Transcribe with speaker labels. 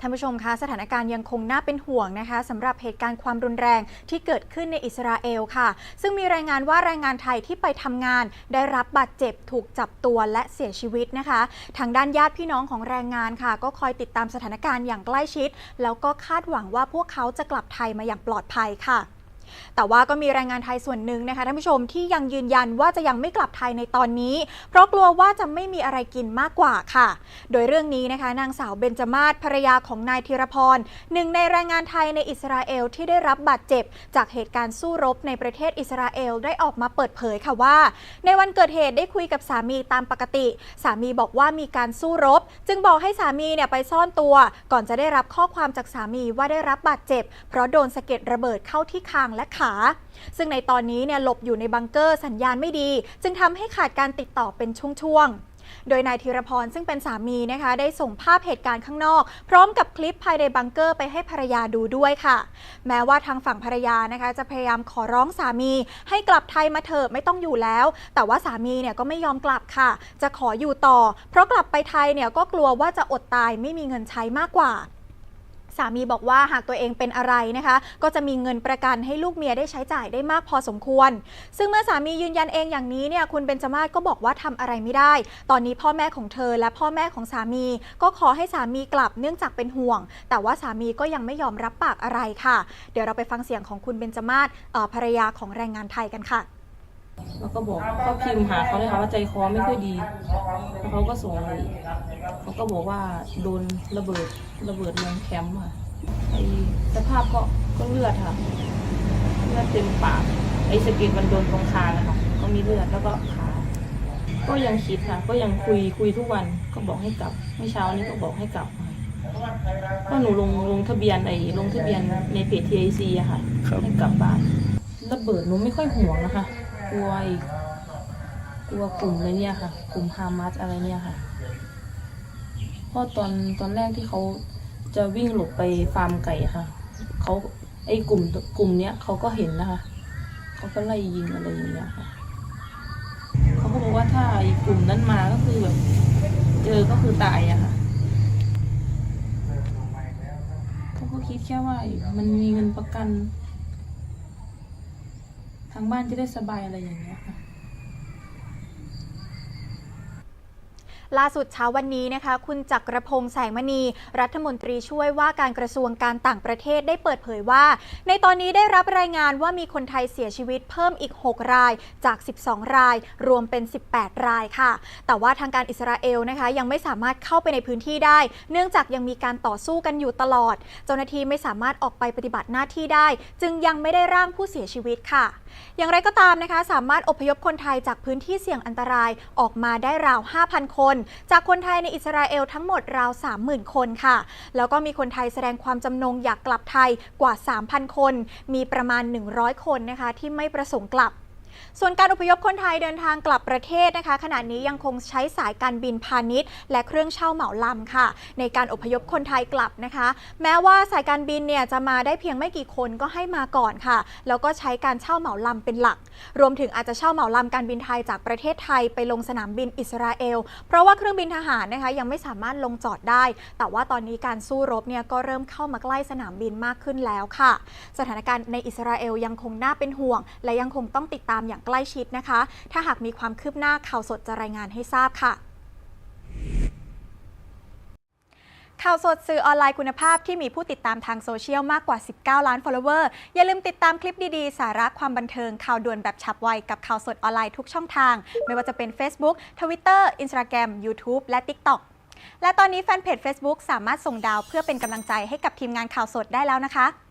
Speaker 1: ท่านผู้ชมคะสถานการณ์ยังคงน่าเป็นห่วงนะคะสำหรับเหตุการณ์ความรุนแรงที่เกิดขึ้นในอิสราเอลค่ะ ซึ่งมีรายงานว่าแรงงานไทยที่ไปทำงาน ได้รับบาดเจ็บถูกจับตัวและเสียชีวิตนะคะ ทางด้านญาติพี่น้องของแรงงานค่ะ ก็คอยติดตามสถานการณ์อย่างใกล้ชิด แล้วก็คาดหวังว่าพวกเขาจะกลับไทยมาอย่างปลอดภัยค่ะ แต่ว่าก็มีแรงงานไทยส่วนหนึ่งนะคะท่านผู้ชมที่ยังยืนยันว่าจะยังไม่กลับไทยในตอนนี้ เพราะกลัวว่าจะไม่มีอะไรกินมากกว่าค่ะ โดยเรื่องนี้นะคะ นางสาวเบญจมาศภรรยาของนายธีรพรหนึ่งในแรงงานไทยในอิสราเอลที่ได้รับบาดเจ็บ จากเหตุการณ์สู้รบในประเทศอิสราเอลได้ออกมาเปิดเผยค่ะว่า ในวันเกิดเหตุได้คุยกับสามีตามปกติ สามีบอกว่ามีการสู้รบ จึงบอกให้สามีเนี่ยไปซ่อนตัว ก่อนจะได้รับข้อความจากสามีว่าได้รับบาดเจ็บ เพราะโดนสะเก็ดระเบิดเข้าที่คางและขา ซึ่งในตอนนี้เนี่ยหลบอยู่ในบังเกอร์สัญญาณไม่ดี จึงทำให้ขาดการติดต่อเป็นช่วงๆโดยนายธีรพรซึ่งเป็นสามีนะคะ ได้ส่งภาพเหตุการณ์ข้างนอก พร้อมกับคลิปภายในบังเกอร์ไปให้ภรรยาดูด้วยค่ะ แม้ว่าทางฝั่งภรรยานะคะ จะพยายามขอร้องสามี ให้กลับไทยมาเถอะไม่ต้องอยู่แล้ว แต่ว่าสามีเนี่ยก็ไม่ยอมกลับค่ะ จะขออยู่ต่อ เพราะกลับไปไทยเนี่ยก็กลัวว่าจะอดตายไม่มีเงินใช้มากกว่า สามีบอกว่าหากตัวเองเป็นอะไรนะคะ ก็จะมีเงินประกันให้ลูกเมียได้ใช้จ่ายได้มากพอสมควร ซึ่งเมื่อสามียืนยันเองอย่างนี้เนี่ยคุณเบญจมาศก็บอกว่าทำอะไรไม่ได้ ตอนนี้พ่อแม่ของเธอและพ่อแม่ของสามี ก็ขอให้สามีกลับเนื่องจากเป็นห่วง แต่ว่าสามีก็ยังไม่ยอมรับปากอะไรค่ะ เดี๋ยวเราไปฟังเสียงของคุณเบญจมาศภรรยาของแรงงานไทยกันค่ะ
Speaker 2: แล้วก็บอกก็พิมพ์หาเขาเลยค่ะว่าใจคอไม่ค่อยดีแล้วเขาก็ส่งเขาก็บอกว่าโดนระเบิดระเบิดลงแคมป์ค่ะไอสภาพก็ก็เลือดค่ะเลือดเต็มปากไอสะเก็ดมันโดนตรงคางอะค่ะก็มีเลือดแล้วก็ขาก็ยังคิดค่ะก็ยังคุยคุยทุกวันก็บอกให้กลับเมื่อเช้านี้ก็บอกให้กลับค่ะก็หนูลงลงทะเบียนไอลงทะเบียนในเพจ TIC อะค่ะ
Speaker 3: ครับ
Speaker 2: ให้กลับบ้านระเบิดหนูไม่ค่อยห่วงนะคะ กลัวอีกกลัวกลุ่มอะไรเนี่ยค่ะ กลุ่มฮามาสอะไรเนี่ยค่ะเพราะตอนตอนแรกที่เขาจะวิ่งหลบไปฟาร์มไก่ค่ะเขาไอ้กลุ่มกลุ่มเนี้ยเขาก็เห็นนะคะเขาก็ไล่ยิงอะไรอย่างเงี้ยค่ะเขาก็บอกว่าถ้าไอ้กลุ่มนั้นมาก็คือแบบเจอก็คือตายอะค่ะเขาก็คิดแค่ว่ามันมีเงินประกันางบ้านจะได้สบายอะไรอย่างเงี้ยค่ะ
Speaker 1: ล่าสุดเช้าวันนี้นะคะ คุณจักรพงษ์แสงมณี รัฐมนตรีช่วยว่าการกระทรวงการต่างประเทศได้เปิดเผยว่า ในตอนนี้ได้รับรายงานว่ามีคนไทยเสียชีวิตเพิ่มอีก 6 รายจาก 12 ราย รวมเป็น 18 รายค่ะ แต่ว่าทางการอิสราเอลนะคะ ยังไม่สามารถเข้าไปในพื้นที่ได้ เนื่องจากยังมีการต่อสู้กันอยู่ตลอด เจ้าหน้าที่ไม่สามารถออกไปปฏิบัติหน้าที่ได้ จึงยังไม่ได้ร่างผู้เสียชีวิตค่ะ อย่างไรก็ตามนะคะ สามารถอพยพคนไทยจากพื้นที่เสี่ยงอันตรายออกมาได้ราว 5,000 คนจากคนไทยในอิสราเอลทั้งหมดราว 30,000 คนค่ะ แล้วก็มีคนไทยแสดงความจำนงอยากกลับไทยกว่า 3,000 คน มีประมาณ 100 คนนะคะที่ไม่ประสงค์กลับ ส่วนการอพยพคนไทยเดินทางกลับประเทศนะคะ ขณะนี้ยังคงใช้สายการบินพาณิชย์ และเครื่องเช่าเหมาลำค่ะ ในการอพยพคนไทยกลับนะคะ แม้ว่าสายการบินเนี่ยจะมาได้เพียงไม่กี่คนก็ให้มาก่อนค่ะ แล้วก็ใช้การเช่าเหมาลำเป็นหลัก รวมถึงอาจจะเช่าเหมาลำการบินไทยจากประเทศไทยไปลงสนามบินอิสราเอล เพราะว่าเครื่องบินทหารนะคะยังไม่สามารถลงจอดได้ แต่ว่าตอนนี้การสู้รบเนี่ยก็เริ่มเข้ามาใกล้สนามบินมากขึ้นแล้วค่ะ สถานการณ์ในอิสราเอลยังคงน่าเป็นห่วง และยังคงต้องติดตามอย่างใกล้ชิดนะคะ ถ้าหากมีความคืบหน้าข่าวสดจะรายงานให้ทราบค่ะข่าวสดสื่อออนไลน์คุณภาพที่มีผู้ติดตามทางโซเชียลมากกว่า 19 ล้าน follower อย่าลืมติดตามคลิปดี ๆ สาระความบันเทิงข่าวด่วนแบบฉับไว กับข่าวสดออนไลน์ทุกช่องทาง ไม่ว่าจะเป็น Facebook Twitter Instagram YouTube และ TikTok และตอนนี้แฟนเพจ Facebook สามารถส่งดาวเพื่อเป็นกำลังใจให้กับทีมงานข่าวสดได้แล้วนะคะ